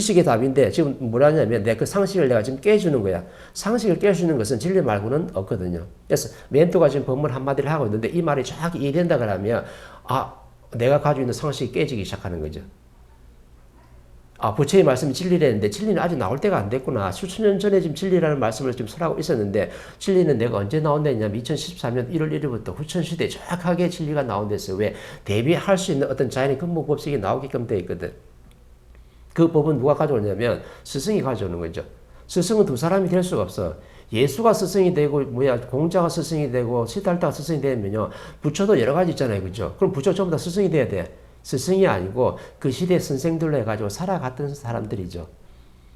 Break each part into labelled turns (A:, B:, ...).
A: 지식의 답인데 지금 뭐라냐면 내 그 상식을 내가 지금 깨주는 거야. 상식을 깨주는 것은 진리 말고는 없거든요. 그래서 멘토가 지금 법문 한마디를 하고 있는데 이 말이 정확히 이해된다 그러면 아 내가 가지고 있는 상식이 깨지기 시작하는 거죠. 아, 부처의 말씀이 진리라는데 진리는 아직 나올 때가 안 됐구나. 수천 년 전에 지금 진리라는 말씀을 지금 설하고 있었는데 진리는 내가 언제 나온다냐면 2014년 1월 1일부터 후천 시대에 정확하게 진리가 나온댔어요. 왜? 대비할 수 있는 어떤 자연의 근본 법칙이 나오게끔 돼 있거든. 그 법은 누가 가져오냐면 스승이 가져오는 거죠. 스승은 두 사람이 될 수가 없어. 예수가 스승이 되고 뭐야 공자가 스승이 되고 시달타가 스승이 되면요 부처도 여러 가지 있잖아요, 그죠? 그럼 부처 전부 다 스승이 돼야 돼. 스승이 아니고 그 시대 선생들로 해가지고 살아갔던 사람들이죠.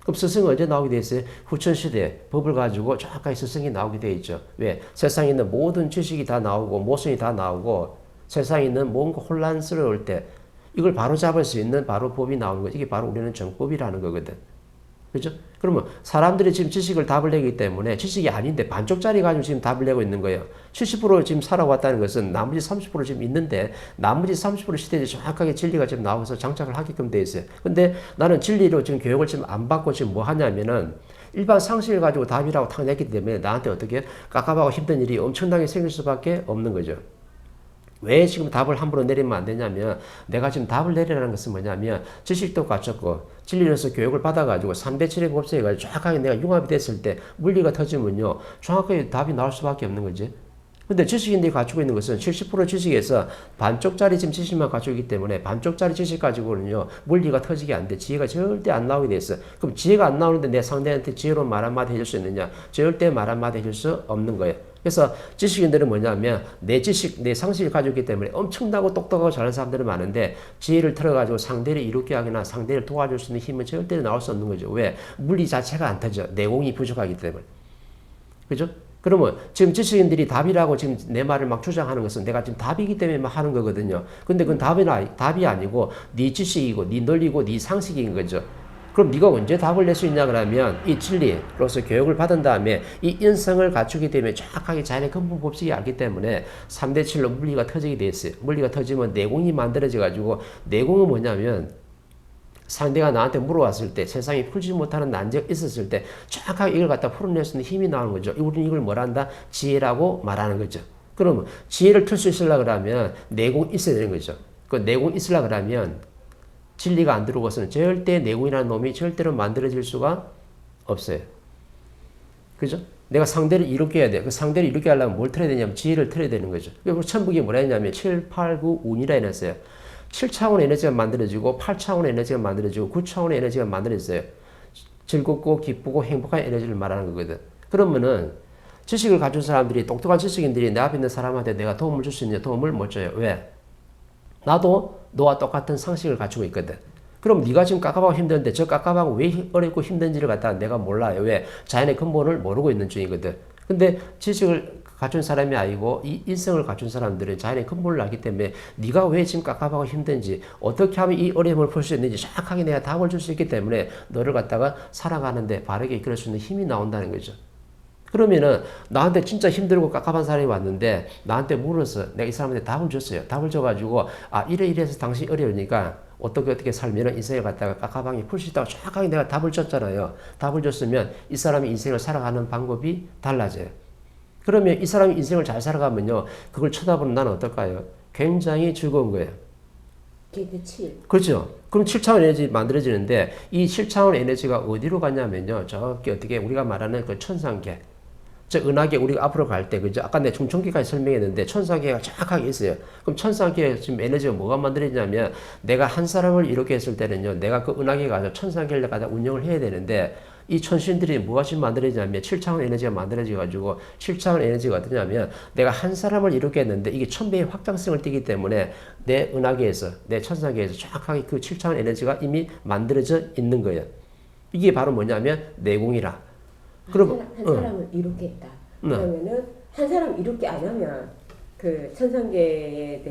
A: 그럼 스승은 언제 나오게 돼 있어요? 후천시대 법을 가지고 정확하게 스승이 나오게 돼 있죠. 왜? 세상에 있는 모든 지식이 다 나오고 모순이 다 나오고 세상에 있는 뭔가 혼란스러울 때 이걸 바로 잡을 수 있는 바로 법이 나오는 거 이게 바로 우리는 정법이라는 거거든. 그죠? 그러면 사람들이 지금 지식을 답을 내기 때문에 지식이 아닌데 반쪽짜리 가지고 지금 답을 내고 있는 거예요. 70% 지금 살아왔다는 것은 나머지 30% 지금 있는데 나머지 30% 시대에 정확하게 진리가 지금 나와서 장착을 하게끔 돼 있어요. 근데 나는 진리로 지금 교육을 지금 안 받고 지금 뭐 하냐면은 일반 상식을 가지고 답이라고 탁 냈기 때문에 나한테 어떻게 깝깝하고 힘든 일이 엄청나게 생길 수밖에 없는 거죠. 왜 지금 답을 함부로 내리면 안 되냐면 내가 지금 답을 내리라는 것은 뭐냐면 지식도 갖췄고 진리로서 교육을 받아가지고 3대 7의 법칙에 가지고 정확하게 내가 융합이 됐을 때 물리가 터지면요 정확하게 답이 나올 수밖에 없는 거지. 근데 지식인들이 갖추고 있는 것은 70% 지식에서 반쪽짜리 지금 지식만 갖추고 있기 때문에 반쪽짜리 지식 가지고는요 물리가 터지게 안 돼. 지혜가 절대 안 나오게 돼 있어. 그럼 지혜가 안 나오는데 내 상대한테 지혜로 말 한마디 해줄 수 있느냐? 절대 말 한마디 해줄 수 없는 거예요. 그래서 지식인들은 뭐냐면 내 지식, 내 상식을 가지고 있기 때문에 엄청나고 똑똑하고 잘하는 사람들은 많은데 지혜를 틀어가지고 상대를 이롭게 하거나 상대를 도와줄 수 있는 힘은 절대로 나올 수 없는 거죠. 왜? 물리 자체가 안 터져. 내공이 부족하기 때문에. 그죠? 그러면 지금 지식인들이 답이라고 지금 내 말을 막 주장하는 것은 내가 지금 답이기 때문에 막 하는 거거든요. 근데 그건 답이, 답이 아니고 네 지식이고 네 논리고 네 상식인 거죠. 그럼 네가 언제 답을 낼 수 있냐 그러면 이 진리로서 교육을 받은 다음에 이 인성을 갖추기 때문에 정확하게 자연의 근본 법칙이 알기 때문에 3대 7로 물리가 터지게 돼 있어요. 물리가 터지면 내공이 만들어져 가지고 내공은 뭐냐면 상대가 나한테 물어왔을 때 세상에 풀지 못하는 난제가 있었을 때 정확하게 이걸 갖다 풀어낼 수 있는 힘이 나오는 거죠. 우리는 이걸 뭐란다? 지혜라고 말하는 거죠. 그러면 지혜를 틀 수 있으려 그러면 내공 있어야 되는 거죠. 그 내공 있으려 그러면 진리가 안 들어오고서는 절대 내공이라는 놈이 절대로 만들어질 수가 없어요. 그죠? 내가 상대를 이롭게 해야 돼. 그 상대를 이롭게 하려면 뭘 틀어야 되냐면 지혜를 틀어야 되는 거죠. 그리고 천북이 뭐라 했냐면 7, 8, 9, 운이라 해놨어요. 7차원 에너지가 만들어지고 8차원 에너지가 만들어지고 9차원 에너지가 만들어졌어요. 즐겁고 기쁘고 행복한 에너지를 말하는 거거든. 그러면은 지식을 가진 사람들이 똑똑한 지식인들이 내 앞에 있는 사람한테 내가 도움을 줄 수 있는 도움을 못 줘요. 왜? 나도 너와 똑같은 상식을 갖추고 있거든. 그럼 네가 지금 깝깝하고 힘든데 저 깝깝하고 왜 어렵고 힘든지를 갖다 내가 몰라요. 왜? 자연의 근본을 모르고 있는 중이거든. 근데 지식을 갖춘 사람이 아니고 이 인성을 갖춘 사람들은 자연의 근본을 알기 때문에 네가 왜 지금 깝깝하고 힘든지 어떻게 하면 이 어려움을 풀 수 있는지 정확하게 내가 답을 줄 수 있기 때문에 너를 갖다가 살아가는데 바르게 이끌어 수 있는 힘이 나온다는 거죠. 그러면은 나한테 진짜 힘들고 깝깝한 사람이 왔는데 나한테 물어서 내가 이 사람한테 답을 줬어요. 답을 줘가지고 아 이래 이래서 당신 어려우니까 어떻게 어떻게 살면은 인생을 갖다가 깝깝하게 풀수 있다고 정확하게 내가 답을 줬잖아요. 답을 줬으면 이 사람이 인생을 살아가는 방법이 달라져요. 그러면 이 사람이 인생을 잘 살아가면요. 그걸 쳐다보는 나는 어떨까요? 굉장히 즐거운 거예요.
B: 기대 7.
A: 그렇죠. 그럼 7차원 에너지 만들어지는데 이 7차원 에너지가 어디로 가냐면요. 저기 어떻게 우리가 말하는 그 천상계. 저 은하계 우리가 앞으로 갈 때 그죠? 아까 내 중천계까지 설명했는데 천상계가 정확하게 있어요. 그럼 천상계 지금 에너지가 뭐가 만들어지냐면 내가 한 사람을 이렇게 했을 때는요. 내가 그 은하계 가서 천상계를 가다 운영을 해야 되는데 이 천신들이 지금 만들어지냐면 7차원 에너지가 만들어져가지고 7차원 에너지가 어떠냐면 내가 한 사람을 이렇게 했는데 이게 천배의 확장성을 띠기 때문에 내 은하계에서 내 천상계에서 정확하게 그 7차원 에너지가 이미 만들어져 있는 거예요. 이게 바로 뭐냐면 내공이라. 그럼
B: 한, 한
A: 어.
B: 사람을 이롭게 했다.
A: 네.
B: 그러면은 한 사람 이롭게 안 하면 그 천상계의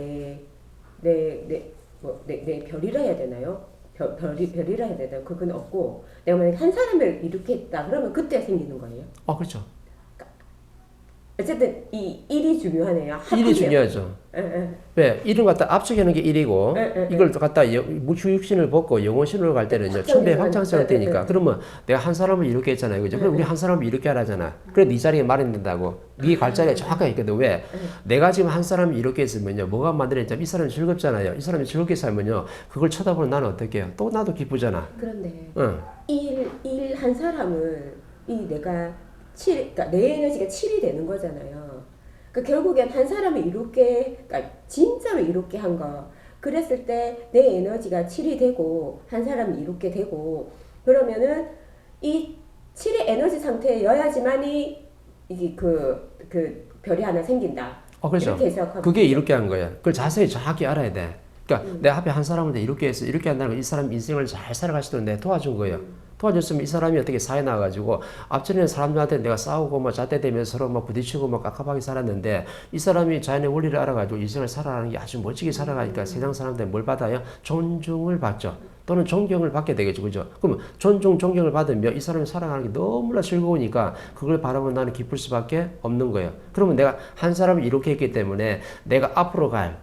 B: 내내내뭐내 내 별이라 해야 되나요? 별, 별이 별이라 해야 되나요? 그건 없고 내가 만약 한 사람을 이롭게 했다. 그러면 그때 생기는 거예요.
A: 어 그렇죠.
B: 어쨌든 이 일이 중요하네요.
A: 일이. 중요하죠.
B: 예, 예.
A: 왜? 이름 갖다 압축하는 게 일이고
B: 예, 예,
A: 이걸 갖다 무휴육신을 벗고 영어신으로 갈 때는요
B: 확장이
A: 천배 확장성을
B: 예.
A: 그러면 내가 한 사람을 이렇게 했잖아요 그죠? 그럼 우리 한 사람을 이렇게 하라잖아 그래 네 자리에 마련된다고 네 갈 자리에 정확하게 있거든 왜? 내가 지금 한 사람을 이렇게 했으면요 뭐가 만들어졌냐면 이 사람이 즐겁잖아요 이 사람이 즐겁게 살면요 그걸 쳐다보는 나는 어떻게 해요? 또 나도 기쁘잖아
B: 그런데
A: 응.
B: 일일 한 사람은 이 내가 7 그러니까 내 에너지가 7이 되는 거잖아요. 그러니까 결국엔 한 사람이 이롭게 그러니까 진짜로 이롭게 한 거. 그랬을 때 내 에너지가 7이 되고 한 사람이 이롭게 되고 그러면은 이 7의 에너지 상태여야지만이 이게 그, 그 별이 하나 생긴다.
A: 어 그렇죠
B: 이렇게
A: 그게 이렇게 한 거야. 그걸 자세히 정확히 알아야 돼. 그러니까
B: 음.
A: 내 앞에 한 사람한테 이렇게 해서 이렇게 한다는 건 이 사람 인생을 잘 있도록 내가 도와준 거예요.
B: 음.
A: 도와줬으면 이 사람이 어떻게 사회 나가지고 앞전에는 사람들한테 내가 싸우고 뭐 잣대대면서 서로 막 부딪히고 막 깝깝하게 살았는데 이 사람이 자연의 원리를 알아가지고 인생을 살아가는 게 아주 멋지게 살아가니까 세상 사람들 뭘 받아요? 존중을 받죠. 또는 존경을 받게 되겠죠. 그죠? 그럼 존중, 존경을 받으면 이 사람이 살아가는 게 너무나 즐거우니까 그걸 바라보면 나는 기쁠 수밖에 없는 거예요. 그러면 내가 한 사람을 이렇게 했기 때문에 내가 앞으로 갈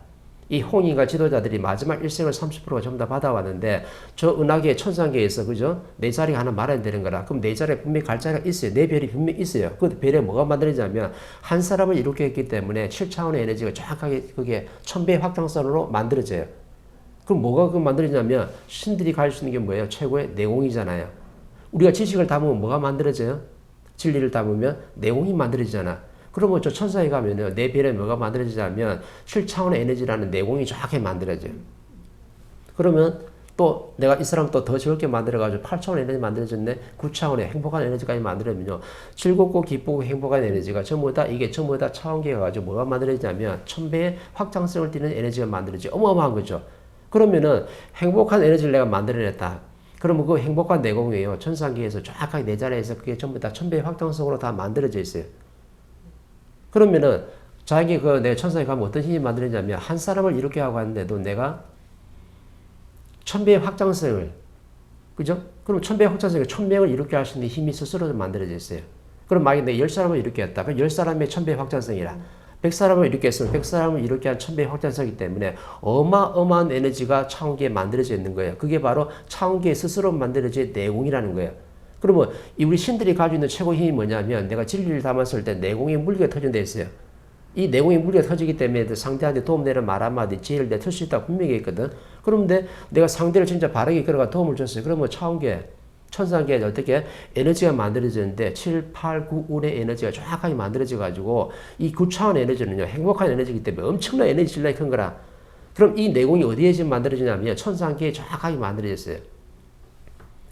A: 이 홍인과 지도자들이 마지막 일생을 30%가 전부 다 받아왔는데 저 은하계 천상계에서 그죠? 내 자리가 하나 말아야 되는 거라. 그럼 내 자리에 분명히 갈 자리가 있어요. 내 별이 분명히 있어요. 그 별에 뭐가 만들어지냐면 한 사람을 이렇게 했기 때문에 7차원의 에너지가 정확하게 그게 천배 확장선으로 만들어져요. 그럼 뭐가 그 만들어지냐면 신들이 갈 수 있는 게 뭐예요? 최고의 내공이잖아요. 우리가 지식을 담으면 뭐가 만들어져요? 진리를 담으면 내공이 만들어지잖아 그러면 저 천사에 가면은 내 별에 뭐가 만들어지냐면 7차원의 에너지라는 내공이 정확하게 만들어져요. 그러면 또 내가 이 사람 또 더 즐겁게 만들어가지고 8차원 에너지 만들어졌네. 9차원의 행복한 에너지까지 만들어면요. 즐겁고 기쁘고 행복한 에너지가 전부 다 이게 전부 다 차원계가 가지고 뭐가 만들어지냐면 천배의 확장성을 띠는 에너지가 만들어지 어마어마한 거죠. 그러면은 행복한 에너지를 내가 만들어냈다. 그러면 그 행복한 내공이에요. 천상계에서 정확하게 내 자리에서 그게 전부 다 천배의 확장성으로 다 만들어져 있어요. 그러면은 자기 그 내 천상에 가면 어떤 힘이 만들어지냐면 한 사람을 이렇게 하고 하는데도 내가 천배의 확장성을 그죠? 그럼 천배의 확장성이 천명을 이렇게 할 수 있는 힘이 스스로 만들어져 있어요. 그럼 만약에 내가 열 사람을 이렇게 했다. 그럼 열 사람의 천배의 확장성이라. 백 사람을 이렇게 했으면 백 사람을 이렇게 한 천배의 확장성이기 때문에 어마어마한 에너지가 차원계에 만들어져 있는 거예요. 그게 바로 차원계 스스로 만들어진 내공이라는 거예요. 그러면 이 우리 신들이 가지고 있는 최고 힘이 뭐냐면 내가 진리를 담았을 때 내공이 물리가 터진 데 있어요. 이 내공이 물리가 터지기 때문에 상대한테 도움되는 말 한마디 지혜를 내틀 수 있다 분명히 있거든. 그런데 내가 상대를 진짜 바르게 끌어가 도움을 줬어요. 그러면 차원계, 천상계에 어떻게 에너지가 만들어지는데 7, 8, 9, 1의 에너지가 정확하게 만들어져 가지고 이 9차원 에너지는요 행복한 에너지이기 때문에 엄청난 에너지 질량이 큰 거라. 그럼 이 내공이 어디에 지금 만들어지냐면 천상계에 정확하게 만들어졌어요.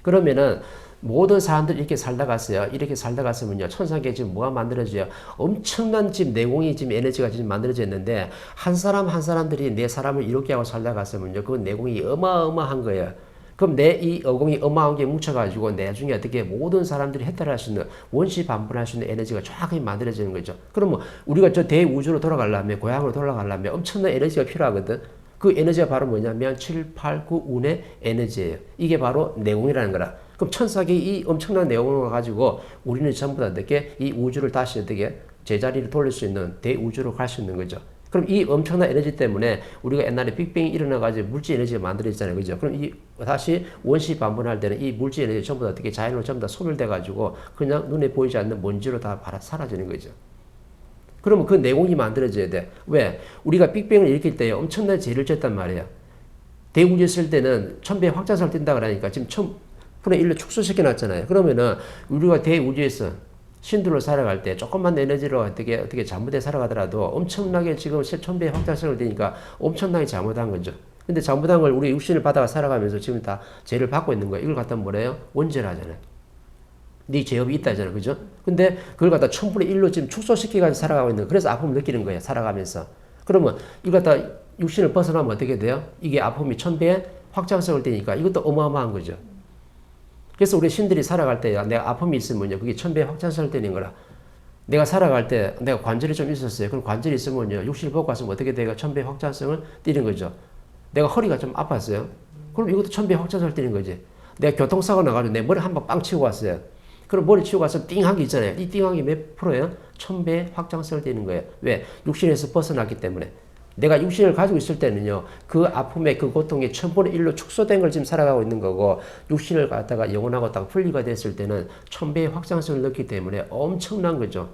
A: 그러면은 모든 사람들이 이렇게 살다 갔어요. 이렇게 살다 갔으면요. 천상계 지금 뭐가 만들어져요? 엄청난 지금 내공이 지금 에너지가 지금 만들어져 있는데 한 사람 한 사람들이 내 사람을 이렇게 하고 살다 갔으면요. 그 내공이 어마어마한 거예요. 그럼 내 이 어공이 어마한 게 뭉쳐가지고 나중에 어떻게 모든 사람들이 해탈할 수 있는 원시 반분할 수 있는 에너지가 정확하게 만들어지는 거죠. 그러면 우리가 저 대우주로 돌아가려면 고향으로 돌아가려면 엄청난 에너지가 필요하거든. 그 에너지가 바로 뭐냐면 7, 8, 9 운의 에너지예요. 이게 바로 내공이라는 거라. 그럼 천사계 이 엄청난 내용을 가지고 우리는 전부 다 어떻게 이 우주를 다시 어떻게 제자리를 돌릴 수 있는 대우주로 갈 수 있는 거죠. 그럼 이 엄청난 에너지 때문에 우리가 옛날에 빅뱅이 일어나가지고 물질 에너지가 만들어졌잖아요. 그죠? 그럼 이 다시 원시 반분할 때는 이 물질 에너지 전부 다 어떻게 자연으로 전부 다 소멸돼가지고 그냥 눈에 보이지 않는 먼지로 다 사라지는 거죠. 그러면 그 내공이 만들어져야 돼. 왜? 우리가 빅뱅을 일으킬 때 엄청난 재를 졌단 말이야. 대우주 쓸 때는 천배 확장성을 띈다 그러니까 지금 천, 분의 1로 축소시켜 놨잖아요. 그러면은 우리가 대우주에서 신들로 살아갈 때 조금만 에너지로 어떻게 어떻게 잘못해 살아가더라도 엄청나게 지금 천배의 확장성을 되니까 엄청나게 잘못한 거죠. 근데 잘못한 걸 우리 육신을 받아가 살아가면서 지금 다 죄를 받고 있는 거예요. 이걸 갖다 뭐래요? 원죄라잖아요. 네 죄업이 있다잖아요. 그죠? 근데 그걸 갖다 천분의 1로 지금 축소시켜가지고 살아가고 있는 거예요. 그래서 아픔을 느끼는 거예요. 살아가면서. 그러면 이걸 갖다 육신을 벗어나면 어떻게 돼요? 이게 아픔이 천배의 확장성을 띠니까 이것도 어마어마한 거죠. 그래서 우리 신들이 살아갈 때 내가 아픔이 있으면요. 그게 천배 확장성을 띠는 거라. 내가 살아갈 때 내가 관절이 좀 있었어요. 그럼 관절이 있으면요. 육신을 벗고 왔으면 어떻게 돼요? 천배 확장성을 띠는 거죠. 내가 허리가 좀 아팠어요. 그럼 이것도 천배 확장성을 띠는 거지. 내가 교통사고 나가지고 내 머리 한방빵 치고 왔어요. 그럼 머리 치고 가서 띵하기 있잖아요. 이 띵하기 몇 프로예요? 천배 확장성을 되는 거예요. 왜? 육신에서 벗어났기 때문에. 내가 육신을 가지고 있을 때는요, 그 아픔의 그 고통이 천분의 일로 축소된 걸 지금 살아가고 있는 거고, 육신을 갖다가 영혼하고 딱 분리가 됐을 때는 천배의 확장성을 넣기 때문에 엄청난 거죠.